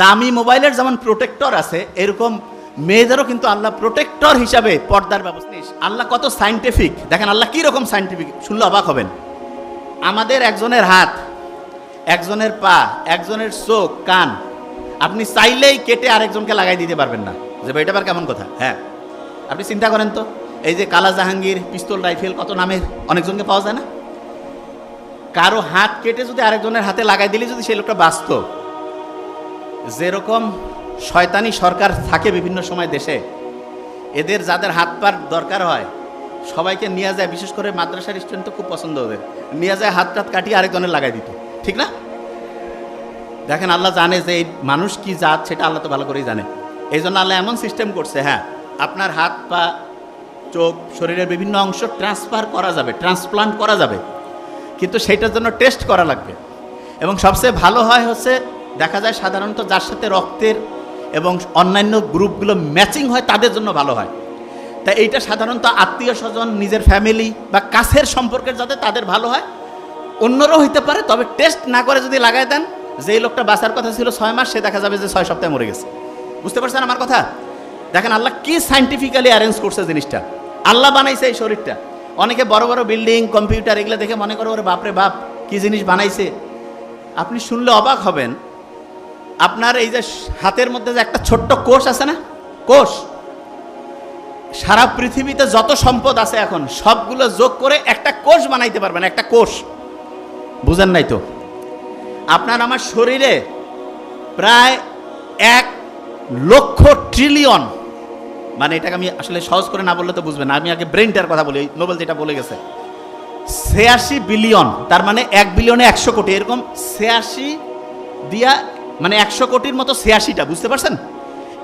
দামি মোবাইলের যেমন প্রোটেক্টর আছে, এরকম মেয়েদেরও কিন্তু আল্লাহ প্রোটেক্টর হিসাবে পর্দার ব্যবস্থা। আল্লাহ কত সাইন্টিফিক দেখেন আল্লাহ কি রকম সাইন্টিফিক শুনলে অবাক হবেন। আমাদের একজনের হাত, একজনের পা, একজনের চোখ, কান, আপনি চাইলেই কেটে আরেকজনকে লাগাই দিতে পারবেন না। যে ভাই, এটা কেমন কথা? হ্যাঁ। আপনি চিন্তা করেন তো, এই যে কালা জাহাঙ্গীর, পিস্তল রাইফেল, কত নামের, অনেকজনকে পাওয়া যায় না? কারও হাত কেটে যদি আরেকজনের হাতে লাগাই দিলে যদি সেই লোকটা বাঁচত যেরকম শয়তানি সরকার থাকে বিভিন্ন সময় দেশে, এদের যাদের হাত পার দরকার হয়, সবাইকে নিয়ে যায়, বিশেষ করে মাদ্রাসার স্টুডেন্ট তো খুব পছন্দ ওদের, নিয়ে যায়, হাত টাত কাটিয়ে আরেকজনের লাগাই দিত, ঠিক না? দেখেন, আল্লাহ জানে যে এই মানুষ কি জাত, সেটা আল্লাহ তো ভালো করেই জানে। এই জন্য আল্লাহ এমন সিস্টেম করছে হ্যাঁ আপনার হাত, পা, চোখ, শরীরের বিভিন্ন অংশ ট্রান্সফার করা যাবে ট্রান্সপ্লান্ট করা যাবে, কিন্তু সেটার জন্য টেস্ট করা লাগবে। এবং সবচেয়ে ভালো হয় হচ্ছে দেখা যায় সাধারণত যার সাথে রক্তের এবং অন্যান্য গ্রুপগুলো ম্যাচিং হয়, তাদের জন্য ভালো হয়। তা এইটা সাধারণত আত্মীয় স্বজন, নিজের ফ্যামিলি বা কাছের সম্পর্কের যাতে তাদের ভালো হয়, অন্যরাও হইতে পারে। তবে টেস্ট না করে যদি লাগাই দেন, যেই লোকটা বাঁচার কথা ছিল ছয় মাস, সে দেখা যাবে যে ছয় সপ্তাহে মরে গেছে। বুঝতে পারছেন আমার কথা? দেখেন আল্লাহ কি সাইন্টিফিক্যালি অ্যারেঞ্জ করছে জিনিসটা। আল্লাহ বানাইছে এই শরীরটা। অনেকে বড় বড় বিল্ডিং, কম্পিউটার, এগুলো দেখে মনে করে, ওরে বাপরে বাপ, কি জিনিস বানাইছে? আপনি শুনলে অবাক হবেন আপনার এই যে হাতের মধ্যে যে একটা ছোট্ট কোষ আছে না? কোষ। সারা পৃথিবীতে যত সম্পদ আছে এখন, সবগুলো যোগ করে একটা কোষ বানাইতে পারবেন, একটা কোষ। বুঝেন নাই তো? আপনার আমার শরীরে প্রায় এক লক্ষ ট্রিলিয়ন মানে এটাকে আমি আসলে সহজ করে না বললে তো বুঝবেন আমি আগে ব্রেনটার কথা বলি, নোবেল যেটা বলে গেছে। ছিয়াশি বিলিয়ন তার মানে এক বিলিয়নে একশো কোটি, এরকম ছিয়াশি দিয়া মানে একশো কোটির মতো ছিয়াশিটা, বুঝতে পারছেন?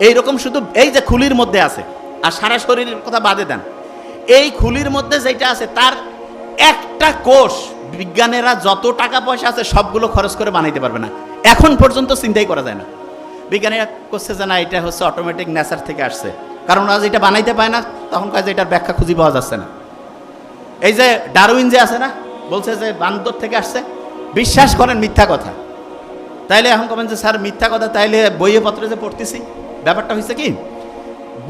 এইরকম শুধু এই যে খুলির মধ্যে আছে, আর সারা শরীরের কথা বাদে দেন, এই খুলির মধ্যে যেটা আছে, তার একটা কোষ বিজ্ঞানীরা যত টাকা পয়সা আছে সবগুলো খরচ করে বানাইতে পারবে না। এখন পর্যন্ত চিন্তাই করা যায় না। বিজ্ঞানীরা করছে যে না, এটা হচ্ছে অটোমেটিক নেচার থেকে আসছে। কারণ ওরা যেটা বানাইতে পায় না, তখন কাজে এটার ব্যাখ্যা খুঁজে পাওয়া যাচ্ছে না। এই যে ডারউইন যে আছে না, বলছে যে বান্দর থেকে আসছে। বিশ্বাস করেন মিথ্যা কথা। তাইলে এখন কমেন যে, স্যার, মিথ্যা কথা, তাইলে বইয়ে পত্রে যে পড়তেছি, ব্যাপারটা হয়েছে কি?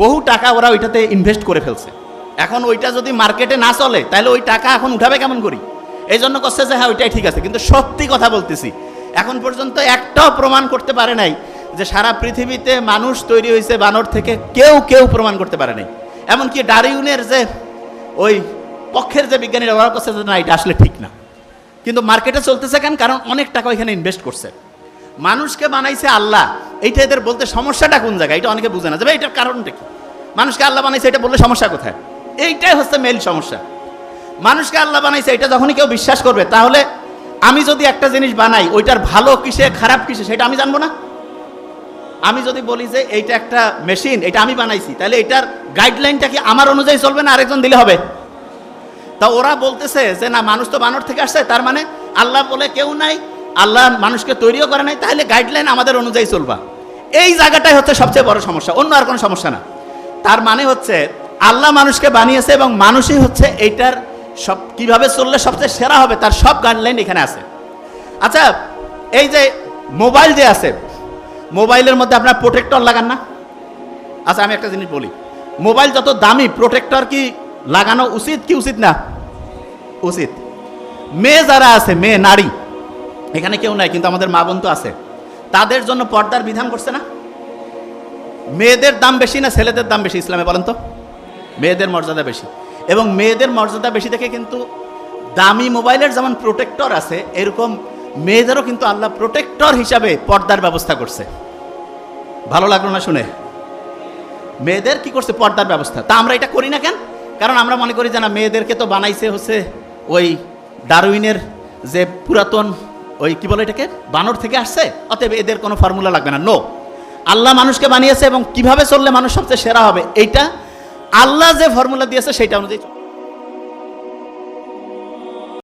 বহু টাকা ওরা ওইটাতে ইনভেস্ট করে ফেলছে। এখন ওইটা যদি মার্কেটে না চলে তাহলে ওই টাকা এখন উঠাবে কেমন করি? এই জন্য করছে যে হ্যাঁ ওইটাই ঠিক আছে। কিন্তু সত্যি কথা বলতেছি, এখন পর্যন্ত একটাও প্রমাণ করতে পারে নাই যে, সারা পৃথিবীতে মানুষ তৈরি হয়েছে বানর থেকে কেউ কেউ প্রমাণ করতে পারে নাই। এমনকি ডারিউনের যে, ওই পক্ষের যে বিজ্ঞানীরা ওরা করছে যে, না, এটা আসলে ঠিক না। কিন্তু মার্কেটে চলতেছে কেন? কারণ অনেক টাকা ওইখানে ইনভেস্ট করছে। মানুষকে বানাইছে আল্লাহ। এইটা এদের বলতে সমস্যাটা কোন জায়গায়? এটা অনেকে বুঝে না। যে ভাই এটার কারণটা কি? মানুষকে আল্লাহ বানাইছে, এটা বললে সমস্যা কোথায়? এইটাই হচ্ছে মেইন সমস্যা। মানুষকে আল্লাহ বানাইছে, এটা যখনই কেউ বিশ্বাস করবে, তাহলে আমি যদি একটা জিনিস বানাই, ওইটার ভালো কিসে, খারাপ কিসে, সেটা আমি জানব না? আমি যদি বলি যে এইটা একটা মেশিন এটা আমি বানাইছি, তাহলে এটার গাইডলাইনটা কি আমার অনুযায়ী চলবে না আরেকজন দিলে হবে? তা ওরা বলতেছে যে, না, মানুষ তো বানর থেকে আসছে। তার মানে আল্লাহ বলে, কেউ নাই আল্লাহ মানুষকে তৈরিও করে নাই, তাহলে গাইডলাইন আমাদের অনুযায়ী চলবা। এই জায়গাটাই হচ্ছে সবচেয়ে বড় সমস্যা, অন্য আর কোনো সমস্যা না। তার মানে হচ্ছে, আল্লাহ মানুষকে বানিয়েছে এবং মানুষই হচ্ছে এইটার সব, কীভাবে চললে সবচেয়ে সেরা হবে, তার সব গাইডলাইন এখানে আছে। আচ্ছা এই যে মোবাইল যে আছে মোবাইলের মধ্যে আপনার প্রোটেক্টর লাগান না? আচ্ছা আমি একটা জিনিস বলি মোবাইল যত দামি প্রোটেক্টর কি লাগানো উচিত কি উচিত না? উচিত। মেয়ে যারা আছে, মেয়ে, নারী এখানে কেউ নাই, কিন্তু আমাদের মা বোন তো আছে। তাদের জন্য পর্দার বিধান করছে না? মেয়েদের দাম বেশি না ছেলেদের দাম বেশি ইসলামে বলেন তো? মেয়েদের মর্যাদা বেশি। এবং মেয়েদের মর্যাদা বেশি থেকে কিন্তু দামি মোবাইলের যেমন প্রোটেক্টর আছে, এরকম মেয়েদেরও কিন্তু আল্লাহ প্রোটেক্টর হিসাবে পর্দার ব্যবস্থা করছে। ভালো লাগল না শুনে? মেয়েদের কি করছে? পর্দার ব্যবস্থা। তা আমরা এটা করি না কেন? কারণ আমরা মনে করি যে না, মেয়েদেরকে তো বানাইছে হচ্ছে ওই ডারউইনের যে পুরাতন ওই কি বলে এটাকে? বানর থেকে আসছে? অতএব এদের কোনো ফর্মুলা লাগবে না। নো আল্লাহ মানুষকে বানিয়েছে এবং কীভাবে চললে মানুষ সবচেয়ে সেরা হবে, এইটা আল্লাহ যে ফর্মুলা দিয়েছে, সেইটা অনুযায়ী।